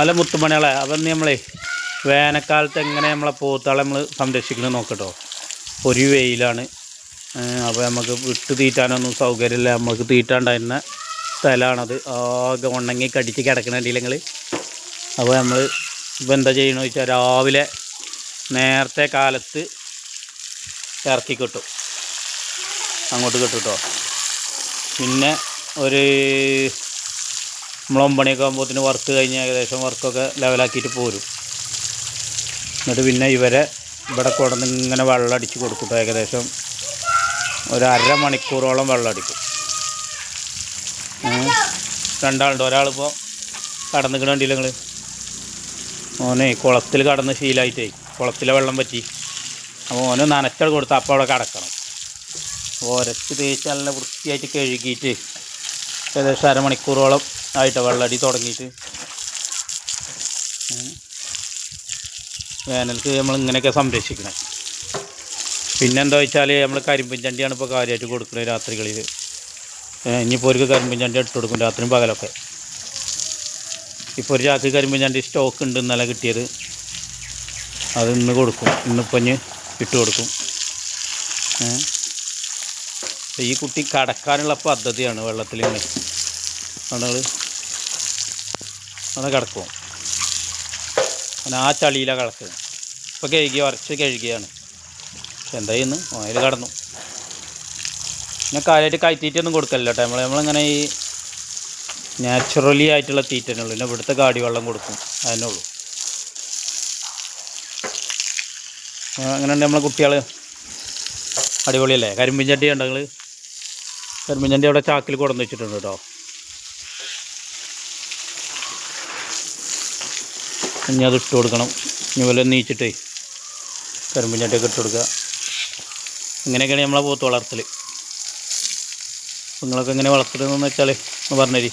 അല്ല മുത്തുമണികളെ അപ്പം നമ്മളെ വേനൽക്കാലത്ത് എങ്ങനെ നമ്മളെ പോത്താളെ നമ്മൾ സംരക്ഷിക്കണം നോക്കട്ടോ. ഒരു വെയിലാണ്. അപ്പോൾ നമുക്ക് വിട്ട് തീറ്റാനൊന്നും സൗകര്യമില്ല. നമുക്ക് തീറ്റാണ്ടായിരുന്ന സ്ഥലമാണത്. ആകെ ഉണങ്ങി കടിച്ച് കിടക്കണുണ്ടെങ്കിൽ അപ്പോൾ നമ്മൾ ഇപ്പം എന്താ ചെയ്യണമെന്ന് വെച്ചാൽ രാവിലെ നേരത്തെ കാലത്ത് ഇറക്കി കിട്ടും അങ്ങോട്ട് കിട്ടും കേട്ടോ പിന്നെ ഒരു നമ്മൾ ഒമ്പണിയൊക്കെ ആകുമ്പോഴത്തേന് വർക്ക് കഴിഞ്ഞ് ഏകദേശം വർക്കൊക്കെ ലെവലാക്കിയിട്ട് പോരും. എന്നിട്ട് പിന്നെ ഇവരെ ഇവിടെ കൊടുന്ന് ഇങ്ങനെ വെള്ളം അടിച്ച് കൊടുക്കും ട്ടോ. ഏകദേശം ഒരു അര മണിക്കൂറോളം വെള്ളം അടിക്കും. രണ്ടാളുണ്ട്. ഒരാളിപ്പോൾ കടന്നിക്കണ കിടണ്ടില്ല നിങ്ങൾ ഓനെ കുളത്തിൽ കടന്ന് ശീലമായിട്ടേ കുളത്തിലെ വെള്ളം പറ്റി. അപ്പോൾ ഓന് നനച്ചൾ കൊടുത്ത് അപ്പോൾ അവിടെ കിടക്കണം. ഓരച്ച് തേച്ച് നല്ല വൃത്തിയായിട്ട് കഴുകിയിട്ട് ഏകദേശം അരമണിക്കൂറോളം ആയിട്ട് വെള്ളടി തുടങ്ങിയിട്ട്. വേനൽക്ക് നമ്മൾ ഇങ്ങനെയൊക്കെ സംരക്ഷിക്കണം. പിന്നെന്താ വെച്ചാൽ നമ്മൾ കരിമ്പിൻ ചണ്ടിയാണ് ഇപ്പോൾ കാര്യമായിട്ട് കൊടുക്കുന്നത് രാത്രികളിൽ ഇനിയിപ്പോൾ ഒരു കരിമ്പിൻ ചണ്ടി ഇട്ട് കൊടുക്കും രാത്രിയും പകലൊക്കെ. ഇപ്പോൾ ഒരു ചാക്ക് കരിമ്പിൻ ചണ്ടി സ്റ്റോക്ക് ഉണ്ട് ഇന്നലെ കിട്ടിയത്. അത് ഇന്ന് കൊടുക്കും. ഇന്നിപ്പോൾ ഇനി ഇട്ട് കൊടുക്കും. ഈ കുട്ടി കടക്കാനുള്ള പദ്ധതിയാണ് വെള്ളത്തിൽ ഇങ്ങനെ നമ്മൾ അവിടെ കിടക്കും അങ്ങനെ ആ ചളിയിലാണ് കിടക്കുന്നത് ഇപ്പോൾ കഴുകി ഉരച്ച് കഴുകിയാണ് പക്ഷെ എന്താ ചെയ്യുന്നു? അതിൽ കടന്നു. പിന്നെ കാര്യമായിട്ട് കൈത്തീറ്റൊന്നും കൊടുക്കല്ല കേട്ടോ. നമ്മൾ നമ്മളിങ്ങനെ ഈ നാച്ചുറലി ആയിട്ടുള്ള തീറ്റനുള്ളൂ പിന്നെ ഇവിടുത്തെ കാടി വെള്ളം കൊടുക്കും. അതിനേ ഉള്ളൂ. അങ്ങനെയുണ്ട് നമ്മളെ കുട്ടികൾ അടിപൊളിയല്ലേ? കരിമ്പിൻ ചട്ടി ഉണ്ടോ കരിമ്പിൻ അവിടെ ചാക്കിൽ കൊടന്ന് വെച്ചിട്ടുണ്ട് കേട്ടോ. ഇനി അത് ഇട്ട് കൊടുക്കണം. ഇനി വല്ല നീച്ചിട്ടേ കരിമിഞ്ഞന്റെ ഒക്കെ ഇട്ട് കൊടുക്കുക. ഇങ്ങനെയൊക്കെയാണ് നമ്മളെ പോത്ത് വളർത്തൽ നിങ്ങളൊക്കെ എങ്ങനെ വളർത്തരുതെന്ന് വെച്ചാൽ ഒന്ന് പറഞ്ഞേരി.